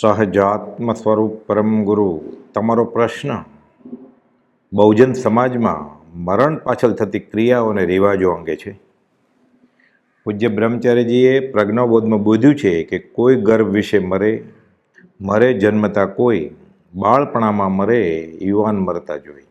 સહજાત્મ સ્વરૂપ પરમ ગુરુ, તમારો પ્રશ્ન. બહુજન સમાજમાં મરણ પાછળ થતી ક્રિયાઓ અને રિવાજો અંગે છે. પૂજ્ય બ્રહ્મચાર્યજીએ પ્રજ્ઞાબોધમાં બોધ્યું છે કે કોઈ ગર્ભ વિશે મરે મરે જન્મતા કોઈ, બાળપણામાં મરે, યુવાન મરતા જોઈ.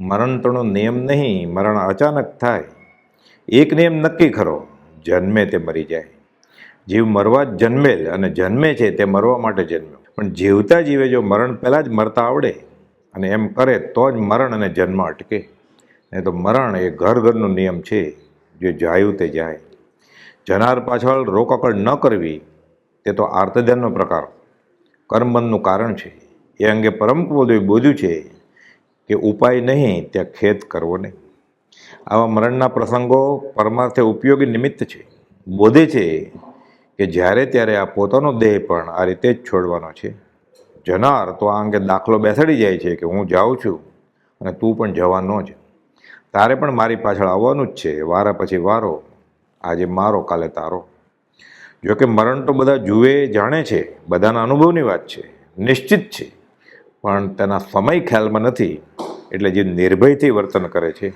મરણ તણો નિયમ નહીં, મરણ અચાનક થાય. એક નિયમ નક્કી ખરો જન્મે તે મરી જાય. જીવ મરવા જ જન્મેલ અને જન્મે છે તે મરવા માટે જન્મ્યો. પણ જીવતા જીવે જો મરણ પહેલાં જ મરતા આવડે અને એમ કરે તો જ મરણ અને જન્મ અટકે. નહીં તો મરણ એ ઘર ઘરનો નિયમ છે જે જાયું તે જાય. જનાર પાછળ રોકકડ ન કરવી તે તો આર્તધ્યાનનો પ્રકાર. કર્મબંધનું કારણ છે. એ અંગે પરમ બોધે બોધ્યું છે કે ઉપાય નહીં ત્યાં ખેદ કરવો નહીં. આવા મરણના પ્રસંગો પરમાર્થે ઉપયોગી નિમિત્ત છે. બોધે છે કે જ્યારે ત્યારે આ પોતાનો દેહ પણ આ રીતે જ છોડવાનો છે. જનાર તો આ અંગે દાખલો બેસાડી જાય છે કે હું જાઉં છું અને તું પણ જવાનો જ. તારે પણ મારી પાછળ આવવાનું જ છે, વારા પછી વારો. આજે મારો, કાલે તારો. જોકે મરણ તો બધા જુએ, જાણે છે, બધાના અનુભવની વાત છે, નિશ્ચિત છે. પણ તેના સમય ખ્યાલમાં નથી, એટલે જે નિર્ભયથી વર્તન કરે છે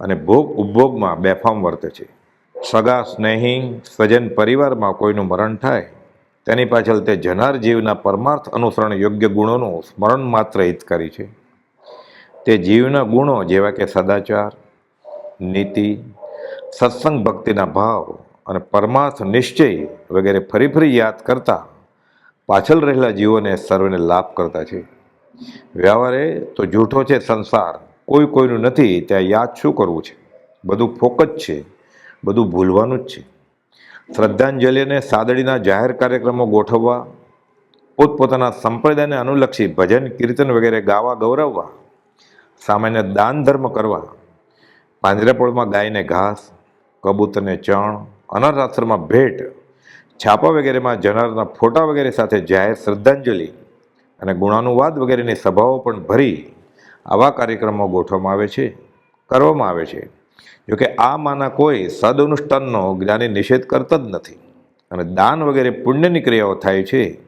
અને ભોગ ઉપભોગમાં બેફામ વર્તે છે. સગા સ્નેહી, સ્વજન પરિવારમાં કોઈનું મરણ થાય, તેની પાછળ તે જનાર જીવના પરમાર્થ અનુસરણ યોગ્ય ગુણોનું સ્મરણ માત્ર હિતકારી છે. તે જીવના ગુણો જેવા કે સદાચાર, નીતિ, સત્સંગ ભક્તિના ભાવ અને પરમાર્થ નિશ્ચય વગેરે ફરી ફરી યાદ કરતા પાછળ રહેલા જીવોને સર્વને લાભ કરતા છે. વ્યવહારે તો જૂઠો છે સંસાર, કોઈ કોઈનું નથી, ત્યાં યાદ શું કરવું છે? બધું ફોકસ છે. બધું ભૂલવાનું જ છે. શ્રદ્ધાંજલિ અને સાદડીના જાહેર કાર્યક્રમો ગોઠવવા, પોતપોતાના સંપ્રદાયને અનુલક્ષી ભજન, કીર્તન વગેરે ગાવા ગૌરવવા, સામાન્ય દાન ધર્મ કરવા, પાંજરાપોળમાં ગાયને ઘાસ, કબૂતરને ચણ અનાથ આશ્રમમાં ભેટ, છાપા વગેરેમાં જનારના ફોટા વગેરે સાથે જાહેર શ્રદ્ધાંજલિ અને ગુણાનુવાદ વગેરેની સભાઓ પણ ભરી આવા કાર્યક્રમો ગોઠવવામાં આવે છે, કરવામાં આવે છે. જોકે આ માના કોઈ સદઅનુષ્ઠાનનો જ્ઞાની નિષેધ કરતા જ નથી. અને દાન વગેરે પુણ્યની ક્રિયાઓ થાય છે.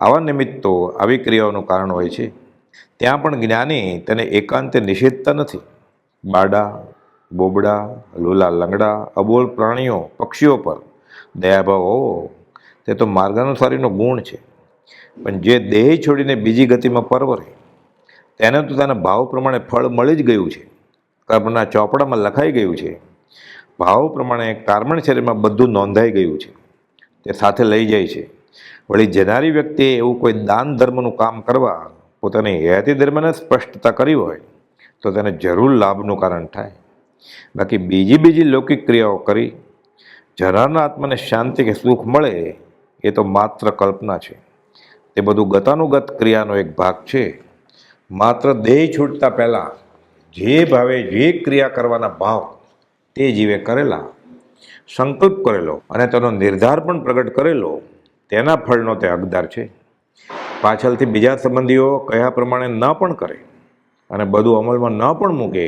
આવા નિમિત્તો આવી ક્રિયાઓનું કારણ હોય છે. ત્યાં પણ જ્ઞાની તેને એકાંતે નિષેધતા નથી. બાડા, બોબડા, લોલા લંગડા, અબોલ પ્રાણીઓ, પક્ષીઓ પર દયાભાવ હોવો, તે તો માર્ગાનુસારીનો ગુણ છે. પણ જે દેહ છોડીને બીજી ગતિમાં પરવરે, તેને તો તેના ભાવ પ્રમાણે ફળ મળી જ ગયું છે. કર્મના ચોપડામાં લખાઈ ગયું છે. ભાવ પ્રમાણે કાર્મણ શરીરમાં બધું નોંધાઈ ગયું છે. તે સાથે લઈ જાય છે. વળી જનારી વ્યક્તિએ એવું કોઈ દાન ધર્મનું કામ કરવા પોતાની હયાતી ધર્મને સ્પષ્ટતા કરી હોય, તો તેને જરૂર લાભનું કારણ થાય. બાકી બીજી બીજી લૌકિક ક્રિયાઓ કરી જનારના આત્માને શાંતિ કે સુખ મળે, એ તો માત્ર કલ્પના છે. તે બધું ગતાનુગત ક્રિયાનો એક ભાગ છે. માત્ર દેહ છૂટતા પહેલાં જે ભાવે જે ક્રિયા કરવાના ભાવ તે જીવે કરેલા, સંકલ્પ કરેલો અને તેનો નિર્ધાર પણ પ્રગટ કરેલો, તેના ફળનો તે હકદાર છે. પાછળથી બીજા સંબંધીઓ કયા પ્રમાણે ન પણ કરે અને બધું અમલમાં ન પણ મૂકે,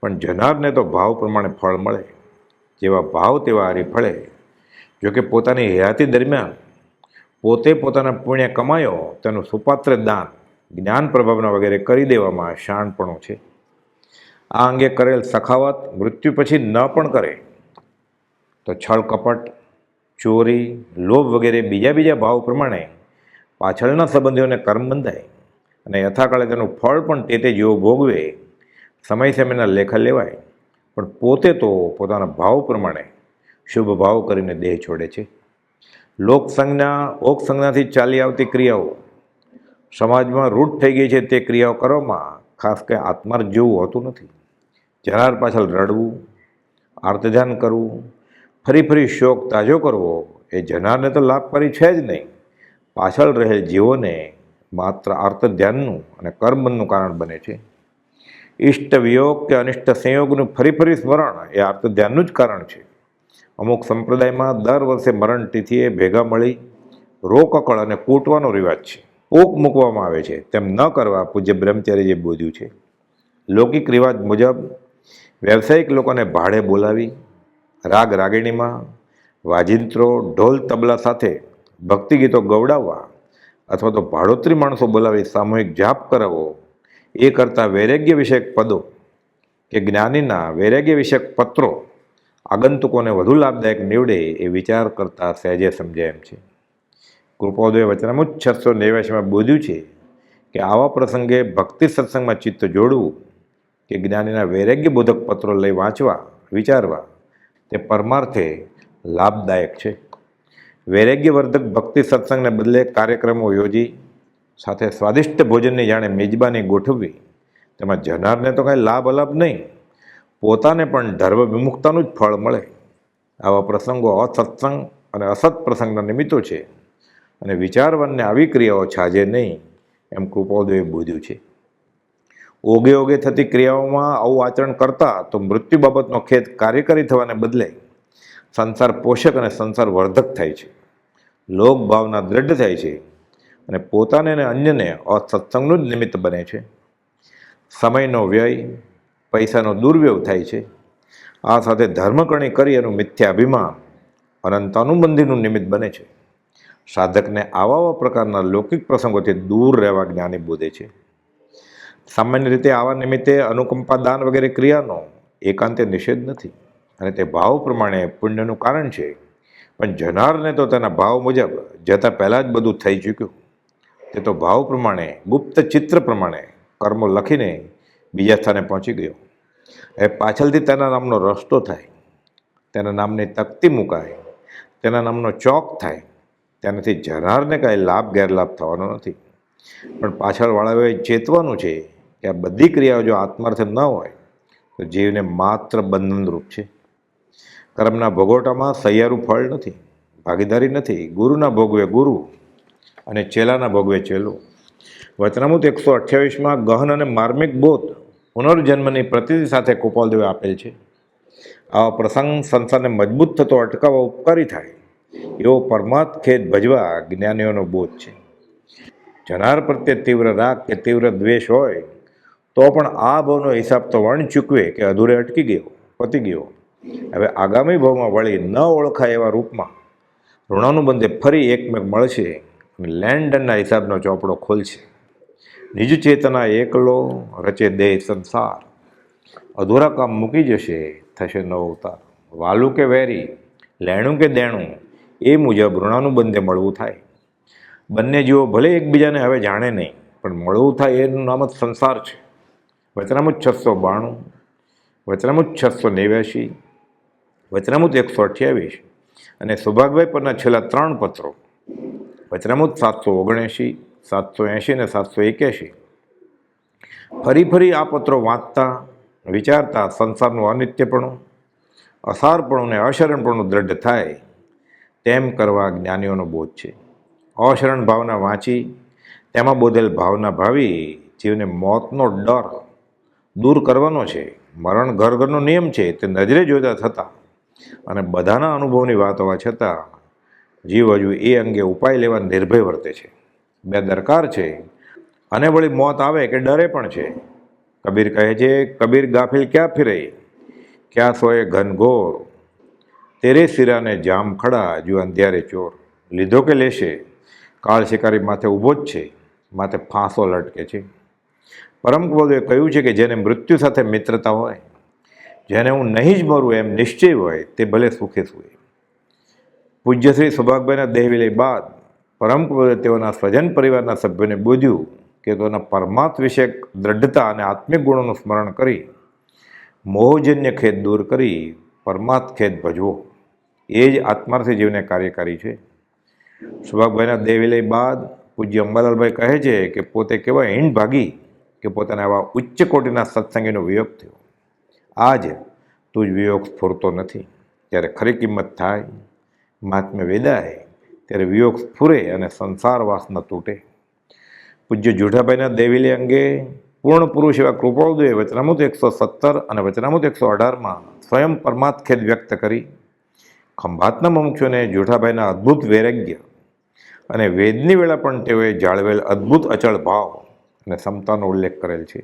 પણ જનારને તો ભાવ પ્રમાણે ફળ મળે, જેવા ભાવ તેવા હારી ફળે. જોકે પોતાની હયાતી દરમિયાન પોતે પોતાના પુણ્ય કમાયો, તેનું સુપાત્ર દાન, જ્ઞાન પ્રભાવના વગેરે કરી દેવામાં શાણપણું છે. આ અંગે કરેલ સખાવત મૃત્યુ પછી ન પણ કરે. તો છળ કપટ, ચોરી, લોભ વગેરે બીજા બીજા ભાવ પ્રમાણે પાછળના સંબંધીઓને કર્મ બંધાય અને યથાકાળે તેનું ફળ પણ તે તે જેવો ભોગવે. સમય સમયના લેખા લેવાય, પણ પોતે તો પોતાના ભાવ પ્રમાણે શુભ ભાવ કરીને દેહ છોડે છે. લોક સંજ્ઞા, ઓક સંજ્ઞાથી ચાલી આવતી ક્રિયાઓ, સમાજમાં રૂઢ થઈ ગઈ છે તે ક્રિયાઓ કરવામાં ખાસ કંઈ આત્માર્થ જેવું હોતું નથી. જનાર પાછળ રડવું આર્તધ્યાન કરવું, ફરી ફરી શોક તાજો કરવો, એ જનારને તો લાભકારી છે જ નહીં. પાછળ રહેલ જીવોને માત્ર આર્તધ્યાનનું અને કર્મનું કારણ બને છે. ઇષ્ટ વિયોગ કે અનિષ્ટ સંયોગનું ફરી ફરી સ્મરણ એ આર્તધ્યાનનું જ કારણ છે. અમુક સંપ્રદાયમાં દર વર્ષે મરણ તિથિએ ભેગા મળી રોકકળ અને કૂટવાનો રિવાજ છે. ઓક મૂકવામાં આવે છે. તેમ ન કરવા પૂજ્ય બ્રહ્મચારીજીએ બોધ્યું છે. લૌકિક રિવાજ મુજબ વ્યવસાયિક લોકોને ભાડે બોલાવી, રાગ રાગિણીમાં, વાજિંત્રો, ઢોલ તબલા સાથે ભક્તિ ગીતો ગવડાવવા અથવા તો ભાડોત્રી માણસો બોલાવી સામૂહિક જાપ કરાવવો, એ કરતાં વૈરાગ્ય વિષયક પદો કે જ્ઞાનીના વૈરાગ્ય વિષયક પત્રો આગંતુકોને વધુ લાભદાયક નીવડે એ વિચાર કરતાં સહેજે સમજાય એમ છે. કૃપોદય વચનામુજ છસો નેવ્યાસીમાં બોધ્યું છે કે આવા પ્રસંગે ભક્તિ સત્સંગમાં ચિત્ત જોડવું કે જ્ઞાનીના વૈરાગ્યબોધક પત્રો લઈ વાંચવા, વિચારવા, તે પરમાર્થે લાભદાયક છે. વૈરાગ્યવર્ધક ભક્તિ સત્સંગને બદલે કાર્યક્રમો યોજી, સાથે સ્વાદિષ્ટ ભોજનની જાણે મેજબાની ગોઠવવી, તેમાં જનારને તો કાંઈ લાભ અલાભ નહીં, પોતાને પણ ધર્મ વિમુખતાનું જ ફળ મળે. આવા પ્રસંગો અસત્સંગ અને અસત પ્રસંગના નિમિત્તો છે અને વિચારવનને આવી ક્રિયાઓ છાજે નહીં, એમ કૃપોદયે બોધ્યું છે. ઓગે ઓગે થતી ક્રિયાઓમાં આવું આચરણ કરતા તો મૃત્યુ બાબતનો ખેદ કાર્યકારી થવાને બદલે સંસાર પોષક અને સંસાર વર્ધક થાય છે. લોક ભાવના દ્રઢ થાય છે અને પોતાને અને અન્યને અસત્સંગનું જ નિમિત્ત બને છે. સમયનો વ્યય, પૈસાનો દુર્વ્યવ થાય છે. આ સાથે ધર્મકરણી કરી એનું મિથ્યા અભિમાન અનંત અનુબંધીનું નિમિત્ત બને છે. સાધકને આવા પ્રકારના લૌકિક પ્રસંગોથી દૂર રહેવા જ્ઞાની બોધે છે. સામાન્ય રીતે આવા નિમિત્તે અનુકંપા દાન વગેરે ક્રિયાનો એકાંતે નિષેધ નથી. અને તે ભાવ પ્રમાણે પુણ્યનું કારણ છે. પણ જનારને તો તેના ભાવ મુજબ જતાં પહેલાં જ બધું થઈ ચૂક્યું. તે તો ભાવ પ્રમાણે, ગુપ્ત ચિત્ર પ્રમાણે કર્મો લખીને બીજા સ્થાને પહોંચી ગયો. એ પાછળથી તેના નામનો રસ્તો થાય. તેના નામની તકતી મુકાય. તેના નામનો ચોક થાય. તેનાથી જનારને કાંઈ લાભ, ગેરલાભ થવાનો નથી. પણ પાછળવાળાઓએ ચેતવાનું છે કે આ બધી ક્રિયાઓ જો આત્માર્થે ન હોય, તો જીવને માત્ર બંધનરૂપ છે. કર્મના ભોગવટામાં સહિયારું ફળ નથી, ભાગીદારી નથી, ગુરુના ભોગવે ગુરુ અને ચેલાના ભોગવે ચેલો. વચનામૂત એકસો અઠ્યાવીસમાં ગહન અને માર્મિક બોધ પુનર્જન્મની પ્રતિતિ સાથે ગોપાલદેવે આપેલ છે. આવા પ્રસંગ સંસારને મજબૂત થતો અટકાવવા ઉપકારી થાય, એવો પરમાર્થ ખેદ ભજવા જ્ઞાનીઓનો બોધ છે. જનાર પ્રત્યે તીવ્ર રાગ કે તીવ્ર દ્વેષ હોય તો પણ આ ભાવનો હિસાબ તો વણ ચૂકવે કે અધૂરે અટકી ગયો, પતી ગયો. હવે આગામી ભાવમાં વળી ન ઓળખાય એવા રૂપમાં ઋણાનુબંધે ફરી એકમેક મળશે અને લેન્ડનના હિસાબનો ચોપડો ખોલશે. નિજ ચેતના એકલો રચે દેહ સંસાર. અધૂરા કામ મૂકી જશે, થશે નવો અવતાર. વાલું કે વેરી, લેણું કે દેણું, એ મુજબ ઋણાનુબંધે મળવું થાય. બંને જીવો ભલે એકબીજાને હવે જાણે નહીં, પણ મળવું થાય એનું નામ જ સંસાર છે. વચનામુત છસો બાણું વચનામુત છસો નેવ્યાશી વચનામુત એકસો અઠ્યાવીસ અને સૌભાગભાઈ પરના છેલ્લા ત્રણ પત્રો વચનામુત સાતસો ઓગણએંશી, સાતસો એંશી અને સાતસો એક્યાસી ફરી ફરી આ પત્રો વાંચતા, વિચારતા સંસારનું અનિત્યપણું, અસારપણું અને અશરણપણું દ્રઢ થાય, તેમ કરવા જ્ઞાનીઓનો બોધ છે. અશરણ ભાવના વાંચી, તેમાં બોધેલ ભાવના ભાવી જીવને મોતનો ડર દૂર કરવાનો છે. મરણ ઘર ઘરનો નિયમ છે તે નજરે જોતા થતાં અને બધાના અનુભવની વાત હોવા છતાં જીવ હજુ એ અંગે ઉપાય લેવા નિર્ભય વર્તે છે. બે દરકાર છે. અને વળી મોત આવે કે ડરે પણ છે. કબીર કહે છે, કબીર ગાફિલ ક્યાં ફિરે ક્યાં સોએ ઘનઘોર તેરે સિરાને જામ ખડા જો અંધ્યારે ચોર. લીધો કે લેશે? કાળ શિકારી માથે ઊભો જ છે. માથે ફાંસો લટકે છે. પરમ કબોલે કહ્યું છે કે જેને મૃત્યુ સાથે મિત્રતા હોય, જેને હું નહીં જ મરું એમ નિશ્ચય હોય, તે ભલે સુખે સુએ પૂજ્ય શ્રી સૌભાગભાઈના દેહ વિલય બાદ પરમ કબોલે તેઓના સ્વજન પરિવારના સભ્યોને બોધ્યું કે તેઓના પરમાત્મ વિષયક દ્રઢતા અને આત્મિક ગુણોનું સ્મરણ કરી, મોહજન્ય ખેદ દૂર કરી પરમાત્મ ખેદ ભજવો. એ જ આત્માર્થી જીવને કાર્યકારી છે. સુભાગભાઈના દેહ બાદ પૂજ્ય અંબાલાલભાઈ કહે છે કે પોતે કેવા હિંડ ભાગી કે પોતાના આવા ઉચ્ચ કોટીના સત્સંગીનો વિયોગ થયો. આજે તું જ વિયોગ સ્ફૂરતો નથી. ત્યારે ખરી કિંમત થાય. મહાત્મ્ય વેદાય ત્યારે વિયોગ સ્ફૂરે અને સંસાર વાસના તૂટે. પૂજ્ય જુઠાભાઈના દેવિલે અંગે પૂર્ણ પુરુષ એવા કૃપાળદેવે વચનામૃત એકસો સત્તર અને વચનામૃત એકસો અઢારમાં સ્વયં પરમાત્ખેદ વ્યક્ત કરી. ખંભાતના મુમુક્ષોને જુઠાભાઈના અદ્ભુત વૈરાગ્ય અને વેદની વેળા પણ તેઓએ જાળવેલ અદ્ભુત અચળ ભાવ અને ક્ષમતાનો ઉલ્લેખ કરેલ છે.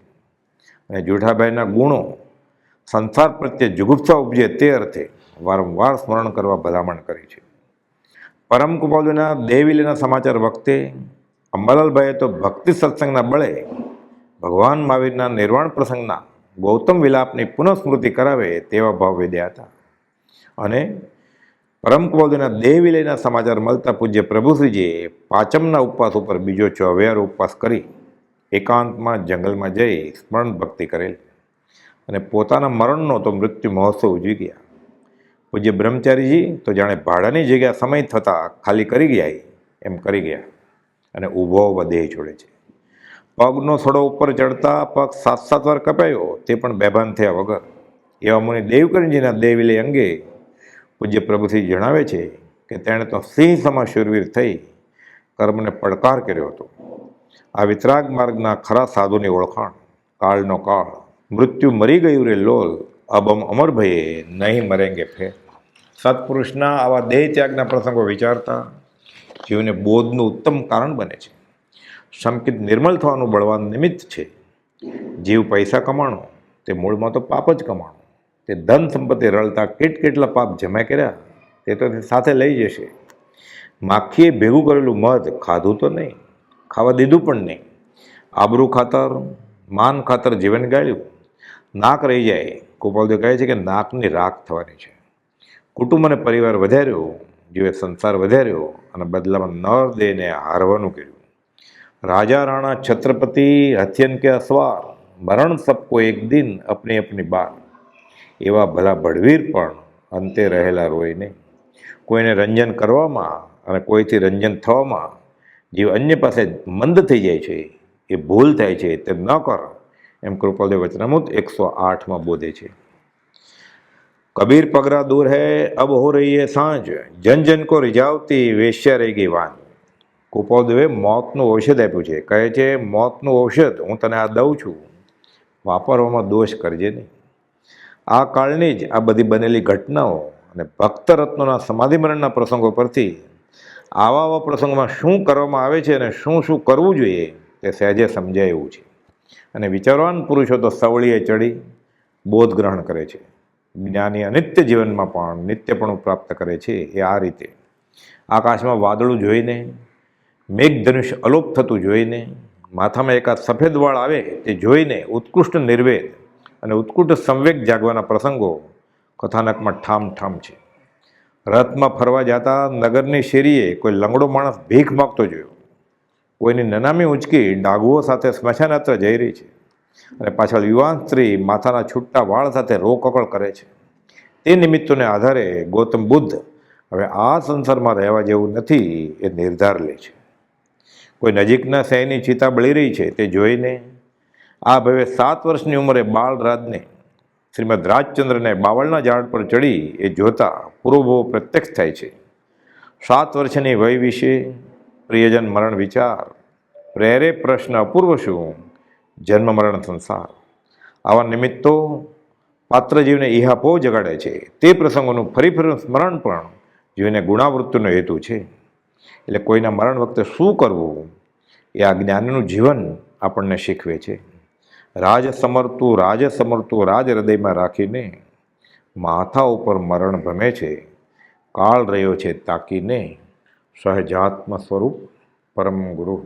અને જુઠાભાઈના ગુણો સંસાર પ્રત્યે જુગુપ્સા ઉપજે તે અર્થે વારંવાર સ્મરણ કરવા ભલામણ કરી છે. પરમ કુપાલુના દેવીલીના સમાચાર વખતે અંબાલાલભાઈએ તો ભક્તિ સત્સંગના બળે ભગવાન મહાવીરના નિર્વાણ પ્રસંગના ગૌતમ વિલાપની પુનઃસ્મૃતિ કરાવે તેવા ભાવ વેદ્યા હતા. અને પરમ કુપાલુના દેહ વિલયના સમાચાર મળતા પૂજ્ય પ્રભુશ્રીજીએ પાંચમના ઉપવાસ ઉપર બીજો ચોવ્યારો ઉપવાસ કરી એકાંતમાં જંગલમાં જઈ સ્મરણ ભક્તિ કરેલ. અને પોતાના મરણનો તો મૃત્યુ મહોત્સવ ઉજવી ગયા. પૂજ્ય બ્રહ્મચારીજી તો જાણે ભાડાની જગ્યા સમય થતાં ખાલી કરી ગયા એમ કરી ગયા. અને ઊભો દેહ છોડે છે. પગનો થોડો ઉપર ચડતા પગ સાત સાત વાર કપાયો તે પણ બેભાન થયા વગર. એવા મુનિ દેવકરણજીના દેહ અંગે પૂજ્ય પ્રભુથી જણાવે છે કે તેણે તો સિંહ સમા શૂરવીર થઈ કર્મને પડકાર કર્યો હતો. આ વિતરાગ માર્ગના ખરા સાધુની ઓળખાણ. કાળનો કાળ. મૃત્યુ મરી ગયું રે લોલ. અબમ અમરભાઈએ નહીં મરેંગે ફેર. સત્પુરુષના આવા દેહ ત્યાગના પ્રસંગો વિચારતા જીવને બોધનું ઉત્તમ કારણ બને છે. શંકિત નિર્મલ થવાનું બળવાન નિમિત્ત છે. જીવ પૈસા કમાણો, તે મૂળમાં તો પાપ જ કમાણો. તે ધન સંપત્તિ રળતા કેટ કેટલા પાપ જમા કર્યા તે તો તે સાથે લઈ જશે. માખીએ ભેગું કરેલું મધ ખાધું તો નહીં. ખાવા દીધું પણ નહીં. આબરૂ ખાતર, માન ખાતર જીવન ગાળ્યું. નાક રહી જાય. ગોપાલદેવ કહે છે કે નાકની રાખ થવાની છે. કુટુંબ અને પરિવાર વધાર્યો. જીવે સંસાર વધાર્યો અને બદલામાં નર દેને હારવાનું કર્યું. રાજા રાણા છત્રપતિ હથિયન કે અસવાર. મરણ સબકો એક દિન અપની અપની બાર. એવા ભલા ભડવીર પણ અંતે રહેલા રોય નહીં. કોઈને રંજન કરવામાં અને કોઈથી રંજન થવામાં જીવ અન્ય પાસે મંદ થઈ જાય છે, એ ભૂલ થાય છે, તે ન કર. એમ કૃપાલદેવ વચનામૃત એકસો આઠમાં બોધે છે. કબીર પગરા દૂર હૈ, અબ હો રહી હૈ સાંજ. જન જન કો રિઝાવતી વેશ્યા રહી ગઈ વાન. કૃપાલદેવે મોતનું ઔષધ આપ્યું છે. કહે છે, મોતનું ઔષધ હું તને આ દઉં છું. વાપરવામાં દોષ કરજે નહીં. આ કાળની જ આ બધી બનેલી ઘટનાઓ અને ભક્ત રત્નોના સમાધિ મરણના પ્રસંગો પરથી આવા આવા પ્રસંગોમાં શું કરવામાં આવે છે અને શું શું કરવું જોઈએ તે સહેજે સમજાય એવું છે. અને વિચારવાન પુરુષો તો સવળીએ ચડી બોધ ગ્રહણ કરે છે. જ્ઞાની અનિત્ય જીવનમાં પણ નિત્યપણું પ્રાપ્ત કરે છે એ આ રીતે. આકાશમાં વાદળું જોઈને, મેઘધનુષ અલોપ થતું જોઈને, માથામાં એકાદ સફેદ વાળ આવે તે જોઈને ઉત્કૃષ્ટ નિર્વેદ અને ઉત્કૃષ્ટ સંવેગ જાગવાના પ્રસંગો કથાનકમાં ઠામ ઠામ છે. રથમાં ફરવા જતા નગરની શેરીએ કોઈ લંગડો માણસ ભીખ માગતો જોયો. કોઈની નનામી ઉંચકી ડાઘુઓ સાથે સ્મશાનયાત્રા જઈ રહી છે અને પાછળ યુવાન સ્ત્રી માથાના છૂટતા વાળ સાથે રોકકળ કરે છે. તે નિમિત્તોને આધારે ગૌતમ બુદ્ધ હવે આ સંસારમાં રહેવા જેવું નથી એ નિર્ધાર લે છે. કોઈ નજીકના સૈની ચિતા બળી રહી છે તે જોઈને આ ભવે સાત વર્ષની ઉંમરે બાળરાજને શ્રીમદ રાજચંદ્રને બાવળના ઝાડ પર ચડી એ જોતા પૂર્વભો પ્રત્યક્ષ થાય છે. સાત વર્ષની વય વિશે પ્રિયજન મરણ વિચાર, પ્રેરે પ્રશ્ન અપૂર્વ શું? જન્મ મરણ સંસાર. આવા નિમિત્તો પાત્ર જીવને ઇહાપો જગાડે છે. તે પ્રસંગોનું ફરી ફરી સ્મરણ પણ જીવને ગુણાવૃત્તિનો હેતુ છે. એટલે કોઈના મરણ વખતે શું કરવું? એ આ જ્ઞાનનું જીવન આપણને શીખવે છે. રાજ સમરતું રાજ સમરતું રાજ હૃદયમાં રાખીને માથા ઉપર મરણ ભમે છે. કાળ રહ્યો છે, તાકીને સહજાત્મ સ્વરૂપ પરમ ગુરુ